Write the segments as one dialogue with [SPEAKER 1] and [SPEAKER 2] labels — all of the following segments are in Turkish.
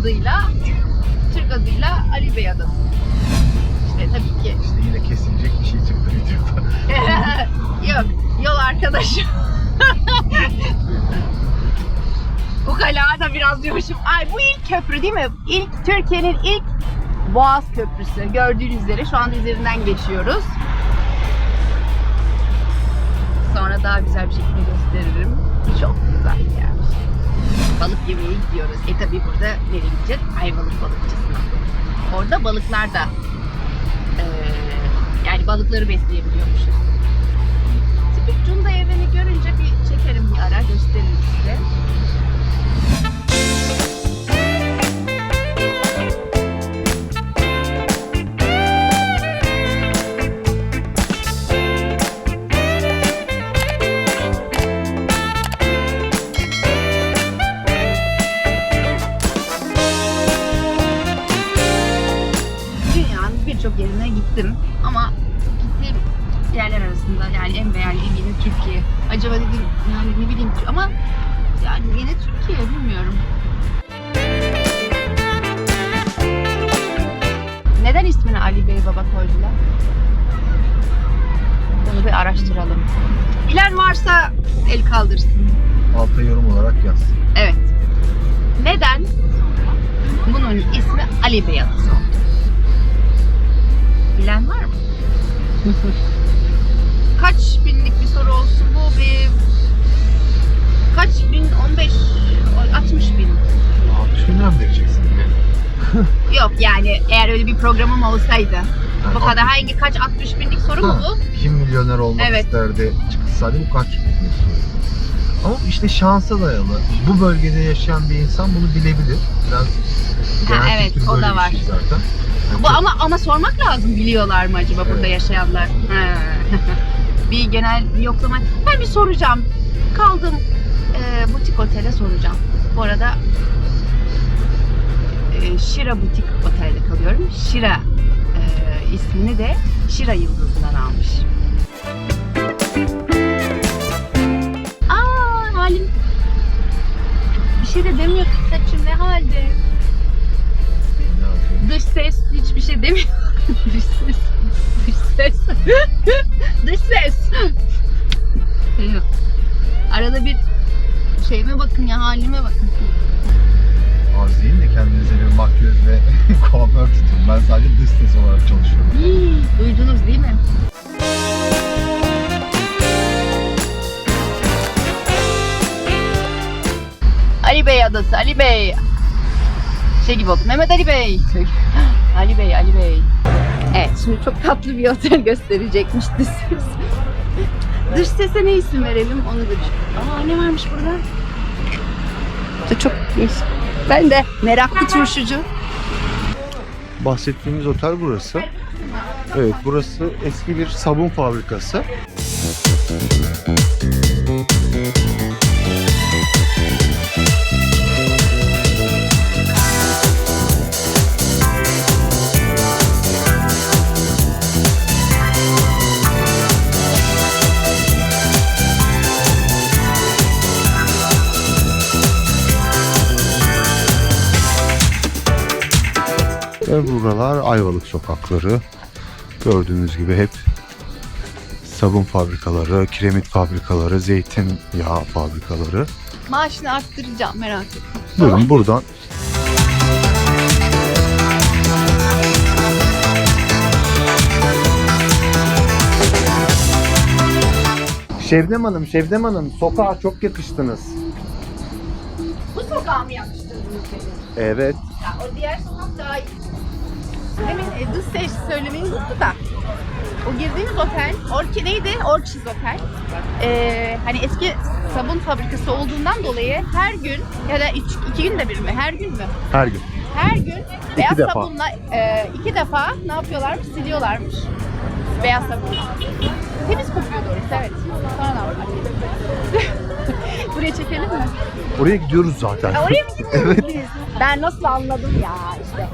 [SPEAKER 1] adıyla Türk adıyla Ali Bey Adası. İşte tabii ki
[SPEAKER 2] İşte yine kesilecek bir şey çıktı videoda.
[SPEAKER 1] Yok, yol arkadaşım. Ukala da biraz diyormuşum. Ay bu ilk köprü değil mi? İlk Türkiye'nin ilk Boğaz Köprüsü. Gördüğünüz üzere şu anda üzerinden geçiyoruz. Sonra daha güzel bir şekilde gösteririm. Çok güzel yer. Balık yemeye gidiyoruz. E tabi burada nereye gideceğiz? Ayvalık balıkçısına. Orada balıklar da eee, yani balıkları besleyebiliyormuşuz. Tipik Cunda evini görünce bir çekerim bir ara gösteririm size. Gittim ama gittiğim yerler arasında yani en beğendiğim yine Türkiye. Acaba dedim yani ne bileyim ama yani yine Türkiye bilmiyorum. Neden ismini Ali Bey Baba koydular? Bunu bir araştıralım. Bilen varsa el kaldırsın.
[SPEAKER 2] Alta yorum olarak yaz.
[SPEAKER 1] Evet. Neden bunun ismi Ali Bey Adası Kaç binlik bir soru olsun bu bir kaç bin 15 60 bin
[SPEAKER 2] 60 bin lira mı vereceksin bile?
[SPEAKER 1] yok yani eğer öyle bir programım olsaydı bu
[SPEAKER 2] Yani
[SPEAKER 1] kadar hangi kaç 60 binlik soru mu
[SPEAKER 2] Ha,
[SPEAKER 1] bu?
[SPEAKER 2] Kim milyoner olmak
[SPEAKER 1] Evet.
[SPEAKER 2] isterdi çıksaydı bu kaç bin soru. Ama işte şansa dayalı. Bu bölgede yaşayan bir insan bunu bilebilir. Biraz genel
[SPEAKER 1] evet, o da
[SPEAKER 2] bir
[SPEAKER 1] var.
[SPEAKER 2] şey zaten.
[SPEAKER 1] Bu ama ama sormak lazım biliyorlar mı acaba burada
[SPEAKER 2] Evet.
[SPEAKER 1] yaşayanlar? Ha. bir genel bir yoklama. Ben bir soracağım. Kaldım e, butik otele soracağım. Bu arada e, Shira Butik Otel'de kalıyorum. Shira e, ismini de Shira yıldızından almış. Aa halim bir şey de demiyor saçım ne halde.
[SPEAKER 2] Ne?
[SPEAKER 1] Dış ses hiçbir şey demiyor. dış ses. Dış ses. dış ses. Şey yok. Arada bir şeyime bakın ya halime bakın.
[SPEAKER 2] Az değil de kendinize bir makyöz ve kuaför tutun. Ben sadece dış ses olarak çalışıyorum.
[SPEAKER 1] Hii, duydunuz değil mi? Ali Bey adası, Ali Bey. Şey gibi oldu, Mehmet Ali Bey. Ali Bey, Ali Bey. Evet, şimdi çok tatlı bir otel gösterecekmiş dış ses. Dış sese ne isim verelim onu da düşün. Aa ne varmış burada? Bu da Çok iyi. Ben de meraklı turşucu.
[SPEAKER 2] Bahsettiğimiz otel burası. Evet burası eski bir sabun fabrikası. Ve buralar Ayvalık sokakları. Gördüğünüz gibi hep sabun fabrikaları, kiremit fabrikaları, zeytinyağı fabrikaları.
[SPEAKER 1] Maaşını arttıracağım merak etme.
[SPEAKER 2] Buyurun buradan Şevdem Hanım, Şevdem Hanım sokağa çok yakıştınız.
[SPEAKER 1] Bu sokağa mı yapıştırdınız beni?
[SPEAKER 2] Evet.
[SPEAKER 1] Ya o diğer sokak daha iyi. Demin dış ses söylemeyi unuttu da. O girdiğimiz otel, Orki neydi? Orkiz Otel. Ee, hani eski sabun fabrikası olduğundan dolayı her gün ya da üç, iki günde bir mi? Her gün mü?
[SPEAKER 2] Her gün.
[SPEAKER 1] Her gün beyaz
[SPEAKER 2] defa.
[SPEAKER 1] sabunla e, iki defa ne yapıyorlarmış? Siliyorlarmış. Beyaz sabun. Temiz kokuyor doğrusu evet. Sonra ne yapmak? Buraya çekelim mi?
[SPEAKER 2] Oraya gidiyoruz zaten.
[SPEAKER 1] Ha, oraya mı gidiyoruz biz? Ben nasıl anladım ya işte.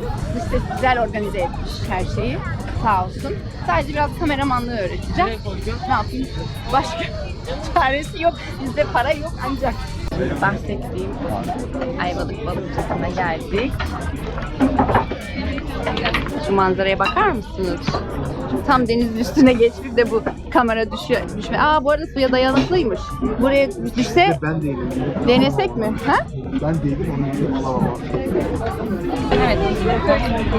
[SPEAKER 1] Ses güzel organize etmiş her şeyi. Sağ olsun. Sadece biraz kameramanlığı öğreteceğim. Ne yapayım? Başka çaresi yok. Bizde para yok ancak. Bahsettiğim Ayvalık balıkçısına geldik. Şu manzaraya bakar mısınız? Tam denizin üstüne geçtik de bu kamera düşüyor. Düşme. Aa bu arada suya dayanıklıymış. Buraya düşse
[SPEAKER 2] Ben değilim.
[SPEAKER 1] denesek mi? Ha?
[SPEAKER 2] Ben değilim onu gidip alamam.
[SPEAKER 1] Evet.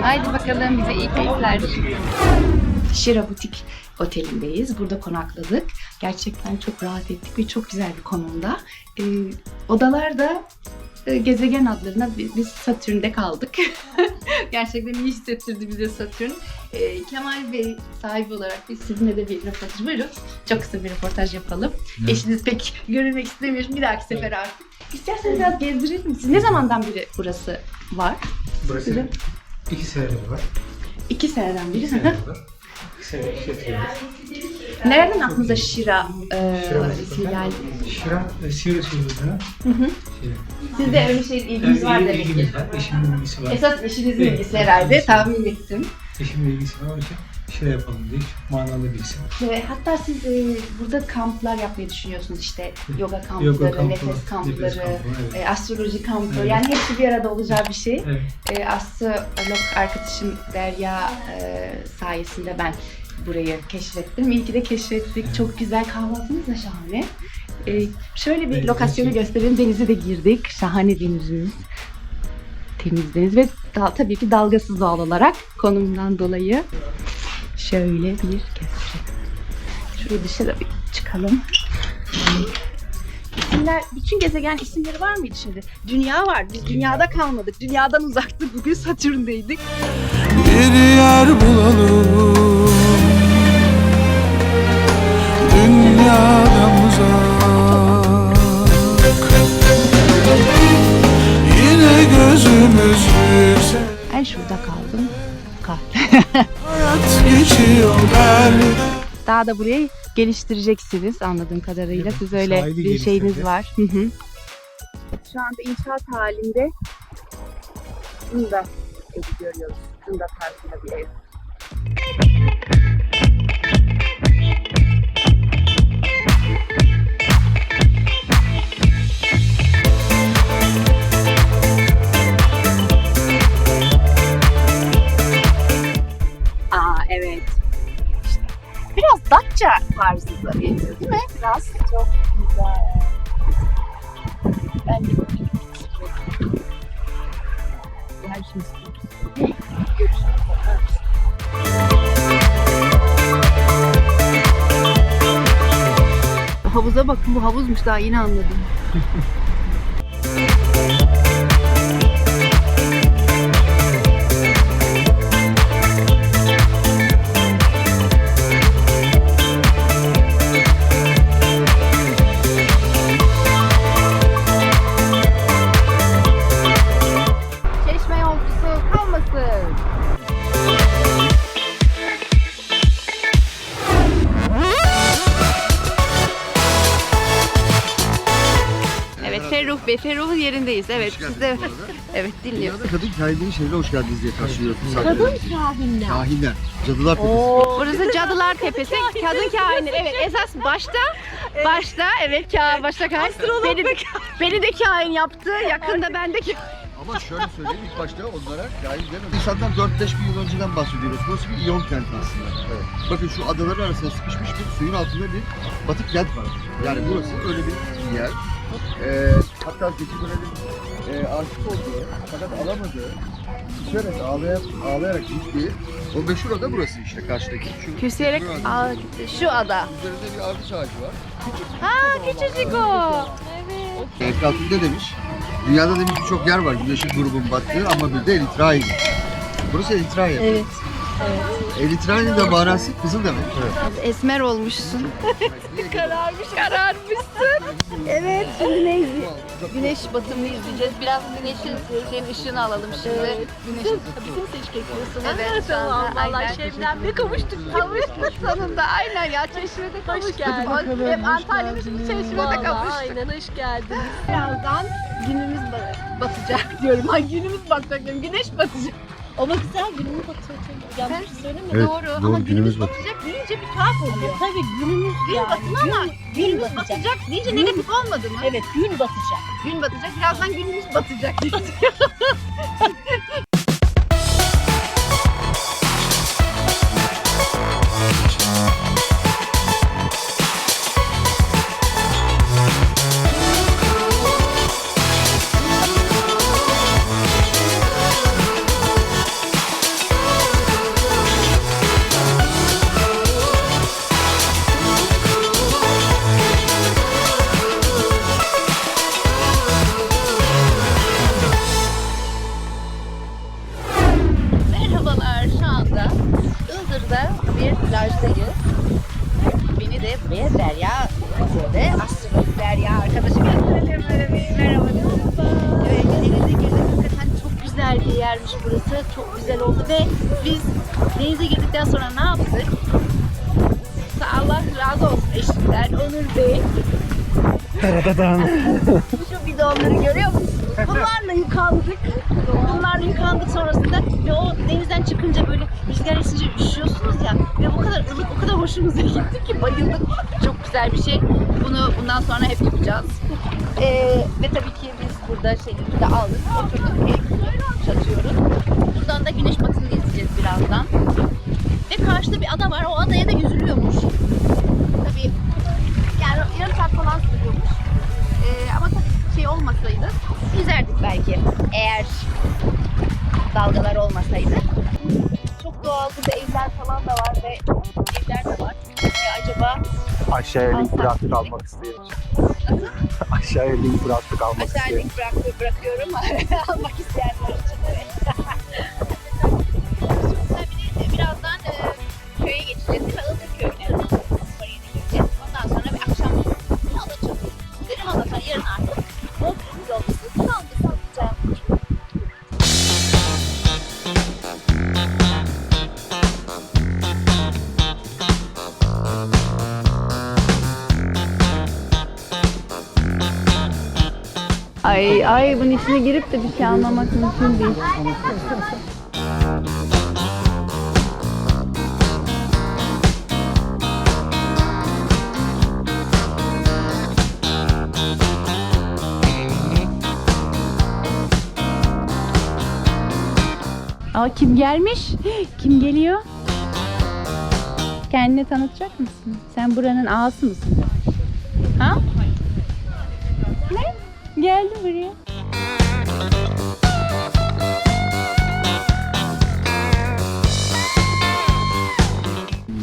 [SPEAKER 1] Haydi bakalım bize iyi keyifler. Şira Butik otelindeyiz. Burada konakladık. Gerçekten çok rahat ettik ve çok güzel bir konumda. Ee, odalar da gezegen adlarına bi- biz Satürn'de kaldık. Gerçekten iyi hissettirdi bize Satürn. Ee, Kemal Bey sahibi olarak biz sizinle de bir röportaj buyurun. Çok kısa bir röportaj yapalım. Eşiniz pek görünmek istemiyor. Bir dahaki sefer artık. İsterseniz biraz gezdirelim? Siz ne zamandan beri burası var?
[SPEAKER 3] Burası
[SPEAKER 1] Güzel.
[SPEAKER 3] iki senedir var.
[SPEAKER 1] İki seneden beri.
[SPEAKER 3] İki senedir var.
[SPEAKER 1] Nereden aklınıza Şira e,
[SPEAKER 3] Şira
[SPEAKER 1] ismi geldi?
[SPEAKER 3] Şiran, e, Sivri Sivri'den.
[SPEAKER 1] Hı hı. Sizde öyle şey ilginiz var demek ki.
[SPEAKER 3] ilgimiz var. Eşimin ilgisi var.
[SPEAKER 1] Esas eşinizin
[SPEAKER 3] Evet.
[SPEAKER 1] ilgisi herhalde tahmin ettim.
[SPEAKER 3] Eşimin ilgisi var. Onun için şey yapalım diye. Çok manalı birisi.
[SPEAKER 1] Ve hatta siz e, burada kamplar yapmayı düşünüyorsunuz işte yoga kampları,
[SPEAKER 3] Yoga kampı,
[SPEAKER 1] nefes kampları,
[SPEAKER 3] nefes kampı, evet.
[SPEAKER 1] e, astroloji kampı
[SPEAKER 3] Evet.
[SPEAKER 1] yani hepsi bir arada olacağı bir şey.
[SPEAKER 3] Evet.
[SPEAKER 1] E, astrolog arkadaşım Derya e, sayesinde ben burayı keşfettim. İyi ki de keşfettik. Çok güzel kahvaltımız da şahane. E, şöyle bir
[SPEAKER 3] Evet,
[SPEAKER 1] lokasyonu
[SPEAKER 3] teşekkür-
[SPEAKER 1] gösterelim. Denize de girdik. Şahane denizimiz. Temiz deniz ve da- tabii ki dalgasız doğal olarak konumundan dolayı şöyle bir gösterelim. Şuraya dışarı bir çıkalım. İsimler, bütün gezegen isimleri var mıydı şimdi? Dünya var. Biz dünyada kalmadık. Dünyadan uzaktık. Bugün Satürn'deydik.
[SPEAKER 4] bir yer bulalım Dünyadan uzak Yine gözümüz yükse
[SPEAKER 1] Ben şurada kaldım. Kal.
[SPEAKER 4] Hayat geçiyor belki
[SPEAKER 1] Daha da burayı geliştireceksiniz anladığım kadarıyla.
[SPEAKER 3] Evet,
[SPEAKER 1] Siz öyle
[SPEAKER 3] sahili
[SPEAKER 1] bir şeyiniz
[SPEAKER 3] geliştireceğiz.
[SPEAKER 1] var. Hı hı. Şu anda inşaat halinde Funda evi görüyoruz. Funda tarzında bir ev. Datça tarzında ev değil mi? Biraz çok güzel. Ben de? Havuza bakın bu havuzmuş daha yeni anladım. Ferruh'un yerindeyiz. Evet siz de evet dinliyoruz.
[SPEAKER 5] Dünyada kadın kahinliği şeyle hoş geldiniz diye karşılıyoruz.
[SPEAKER 1] Kadın kahinler.
[SPEAKER 5] Kahinler. Cadılar tepesi.
[SPEAKER 1] Burası Cadılar Tepesi. Kadın kahinler. Evet esas başta başta evet ka başta kahin. Beni, beni de kahin yaptı. Yakında ben de kahin.
[SPEAKER 5] Ama şöyle söyleyeyim ilk başta onlara kahin demedim. İnsanlar 4-5 bin yıl önceden bahsediyoruz. Burası bir iyon kenti aslında. Bakın şu adaların arasında sıkışmış bir suyun altında bir batık kent var. Yani burası öyle bir yer. Ee, hatta Zeki Müren'in e, aşık olduğu fakat alamadığı küserek ağlayarak, ağlayarak gittiği o meşhur ada burası işte karşıdaki. Şu
[SPEAKER 1] Küserek
[SPEAKER 5] şu ada.
[SPEAKER 1] Aa, gitti. Şu ada.
[SPEAKER 5] Üzerinde bir ardıç ağacı var.
[SPEAKER 1] Ha küçücük o.
[SPEAKER 5] Eflatun ne demiş? Dünyada demiş birçok yer var güneşin grubun battığı ama bir de Eritrai'dir. Burası Eritrai'ye.
[SPEAKER 1] Evet.
[SPEAKER 5] Eritranya'da baharatsı kızıl demek.
[SPEAKER 1] Esmer olmuşsun. Kararmış. Kararmışsın. Evet şimdi ne? Güneş batımını izleyeceğiz. Biraz güneşin şeyin ışığını alalım şimdi. Güneş bizim seçki yapıyorsun. Evet şu anda. Aynen.
[SPEAKER 6] Şebnem'le kavuştuk.
[SPEAKER 1] Kavuştuk sonunda. Aynen ya çeşmede kavuştuk.
[SPEAKER 6] geldin.
[SPEAKER 1] Hep Antalya'nın şimdi çeşmede kavuştuk.
[SPEAKER 6] aynen hoş geldiniz.
[SPEAKER 1] Birazdan günümüz ba- batacak diyorum. Ay günümüz batacak diyorum. Güneş batacak.
[SPEAKER 6] Ama güzel günümü batıyor. Yanlış söylemedim.
[SPEAKER 2] Evet,
[SPEAKER 1] doğru.
[SPEAKER 2] doğru,
[SPEAKER 1] Ama
[SPEAKER 2] günümüz
[SPEAKER 1] günümüz
[SPEAKER 2] batacak.
[SPEAKER 1] batacak deyince bir tuhaf oluyor.
[SPEAKER 6] Tabii günümüz
[SPEAKER 1] Gün
[SPEAKER 6] yani.
[SPEAKER 1] batımı ama
[SPEAKER 6] gün
[SPEAKER 1] günümüz
[SPEAKER 6] batacak.
[SPEAKER 1] batacak deyince negatif olmadı mı?
[SPEAKER 6] Evet gün batacak.
[SPEAKER 1] Gün batacak. Birazdan günümüz batacak bir plajdayız. Beni de buraya Derya ve astrolog Derya arkadaşım gösterelim. Merhaba. Merhaba. Evet, denize girdik. Hakikaten çok güzel bir yermiş burası. Çok güzel oldu ve biz denize girdikten sonra ne yaptık? Allah razı olsun eşinden Onur Bey. Şu bidonları görüyor musunuz? Bunlarla yıkandık. Bunlarla yıkandık sonrasında ve o denizden çıkınca böyle rüzgar esince üşüyorsunuz ya ve o kadar ılık, o kadar hoşumuza gitti ki bayıldık. Çok güzel bir şey. Bunu bundan sonra hep yapacağız. Ee, ve tabii ki biz burada şeyimizi de aldık. Oturduk
[SPEAKER 2] Aşağıya
[SPEAKER 1] link bıraktık,
[SPEAKER 2] almak isteyen Aşağıya link bıraktık almak
[SPEAKER 1] aşağı link bırak, bırakıyorum. Almak isteyenler Ay ay bunun içine girip de bir şey anlamak mümkün değil. Aa kim gelmiş? Kim geliyor? Kendini tanıtacak mısın? Sen buranın ağası mısın? Ha? Geldi buraya.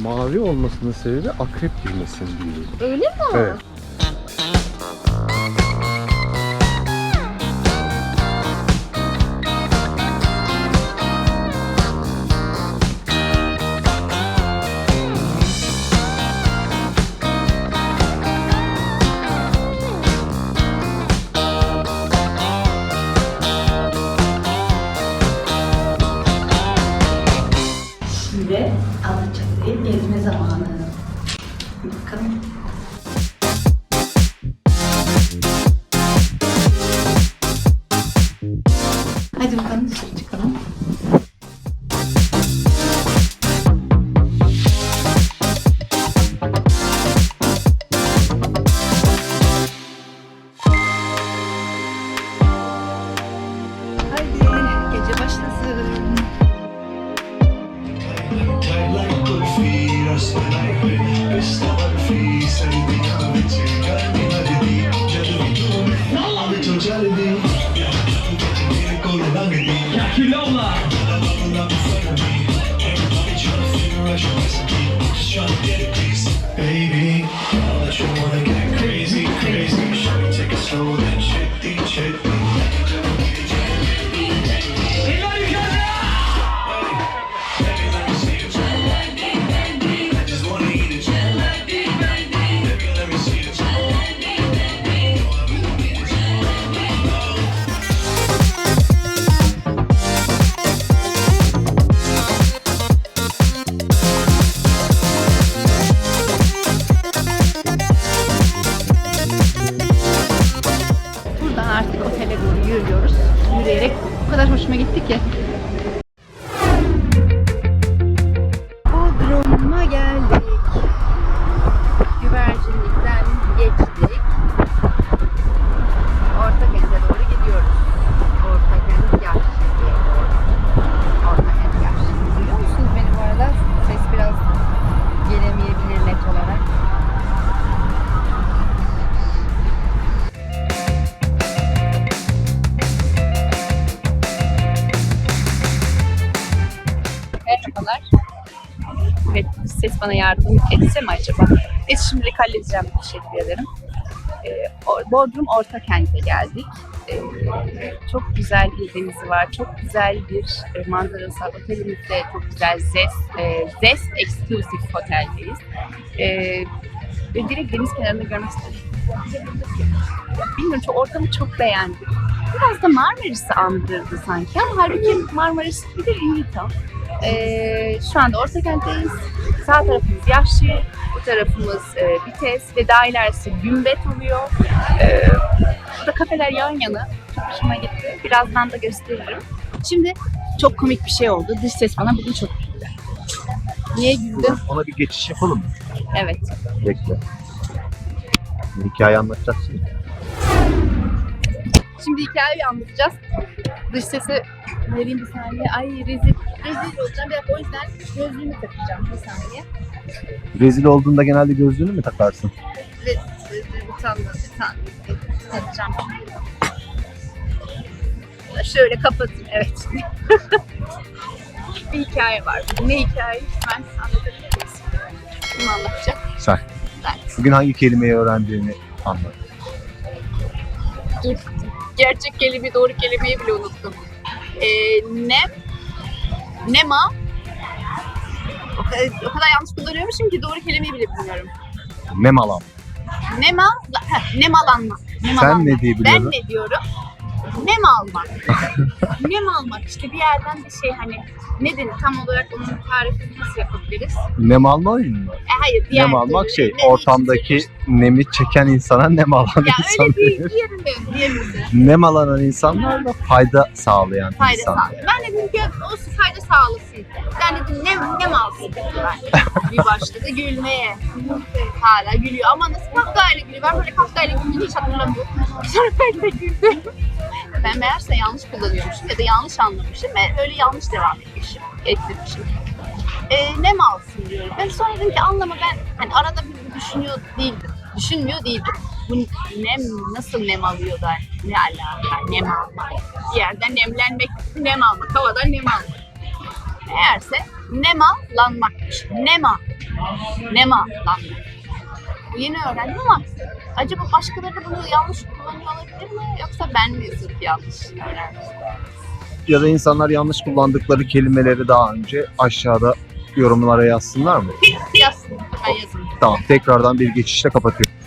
[SPEAKER 2] Mavi olmasının sebebi akrep girmesin diye.
[SPEAKER 1] Öyle mi?
[SPEAKER 2] Evet.
[SPEAKER 1] Zamanı. Bakalım. Merhabalar. Evet, ses bana yardım etse mi acaba? Neyse şimdilik halledeceğim. Teşekkür ederim. Ee, Bodrum Orta Kent'e geldik. Ee, çok güzel bir denizi var. Çok güzel bir e, manzarası var. Otelimizde çok güzel Zest, e, Zest Exclusive Hotel'deyiz. Ee, ve direkt deniz kenarında görmek istedim. Bilmiyorum çok ortamı çok beğendim. Biraz da Marmaris'i andırdı sanki ama halbuki Marmaris bir de Hilton. Ee, şu anda Ortakent'teyiz. Sağ tarafımız Yaşlı, bu tarafımız e, Vites ve daha ilerisi Gümbet oluyor. Ee, burada kafeler yan yana. Çok hoşuma gitti. Birazdan da gösteririm. Şimdi çok komik bir şey oldu. Dış ses bana bugün çok güldü. Niye güldü?
[SPEAKER 2] Ona bir geçiş yapalım mı?
[SPEAKER 1] Evet.
[SPEAKER 2] Bekle. Bir hikaye anlatacaksın.
[SPEAKER 1] Şimdi hikayeyi anlatacağız. Dış sesi vereyim bir saniye. Ay rezil, rezil olacağım. Bir dakika o yüzden gözlüğümü takacağım bir saniye.
[SPEAKER 2] Rezil olduğunda genelde gözlüğünü mü takarsın?
[SPEAKER 1] Ve rezil utandım. Utandım. Takacağım. Şöyle kapatayım. Evet. bir hikaye var. Ne hikaye? Ben anlatabilir miyim? Kim anlatacak?
[SPEAKER 2] Sen.
[SPEAKER 1] Ben.
[SPEAKER 2] Bugün hangi kelimeyi öğrendiğini anlat.
[SPEAKER 1] Dur. Gerçek kelime, doğru kelimeyi bile unuttum. Ee, nem, nema. O kadar, o kadar yanlış kullanıyormuşum ki doğru kelimeyi bile bilmiyorum.
[SPEAKER 2] Nemalan.
[SPEAKER 1] Nema, heh, nemalanma.
[SPEAKER 2] Sen
[SPEAKER 1] nemalanma.
[SPEAKER 2] ne diye
[SPEAKER 1] Ben
[SPEAKER 2] biliyordun?
[SPEAKER 1] ne diyorum? Nem almak. nem almak işte bir yerden bir şey hani ne denir tam olarak onun tarifini nasıl yapabiliriz?
[SPEAKER 2] Nem almayın mı?
[SPEAKER 1] E hayır diğer
[SPEAKER 2] Nem almak şey ortamdaki. Nemi çeken insana nem alan
[SPEAKER 1] ya
[SPEAKER 2] insan.
[SPEAKER 1] öyle değil diğerinde.
[SPEAKER 2] Nem alanan insanlar da fayda sağlayan
[SPEAKER 1] Fayda
[SPEAKER 2] insanlar.
[SPEAKER 1] sağlıyor. Ben de dedim ki olsun fayda sağlasın. Ben dedim ne, ne mi alsın dediler. bir başladı gülmeye. Hala gülüyor ama nasıl kahkahayla gülüyor. Ben böyle kahkahayla güldüğünü hiç hatırlamıyorum. Sonra ben de güldüm. Ben meğerse yanlış kullanıyormuşum ya da yanlış anlamışım ve öyle yanlış devam etmişim. Ettirmişim. Ee, ne mi alsın diyorum. Ben sonra dedim ki anlama ben hani arada bir düşünüyor değildim. Düşünmüyor değildim. Bu nem nasıl nem alıyor da ne alaka nem almak. Bir yerden nemlenmek, nem almak, havadan nem almak. Meğerse nemalanmakmış. Nema. Nemalanmak. Bu yeni öğrendim ama acaba başkaları da bunu yanlış kullanıyor olabilir mi? Yoksa ben mi sırf yanlış öğrendim?
[SPEAKER 2] Ya da insanlar yanlış kullandıkları kelimeleri daha önce aşağıda yorumlara yazsınlar mı?
[SPEAKER 1] Yazsın. Ben yazayım.
[SPEAKER 2] Tamam tekrardan bir geçişle kapatıyorum.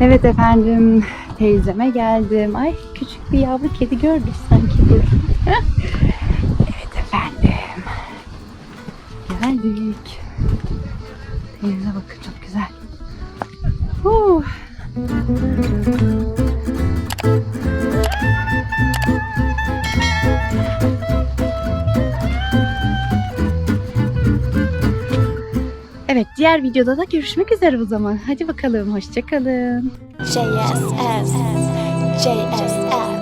[SPEAKER 1] Evet efendim, teyzeme geldim. Ay küçük bir yavru kedi gördük sanki burada. evet efendim. Geldik. Teyze bakın çok güzel. Uh. Evet diğer videoda da görüşmek üzere o zaman. Hadi bakalım hoşçakalın.
[SPEAKER 7] JSS. JSS.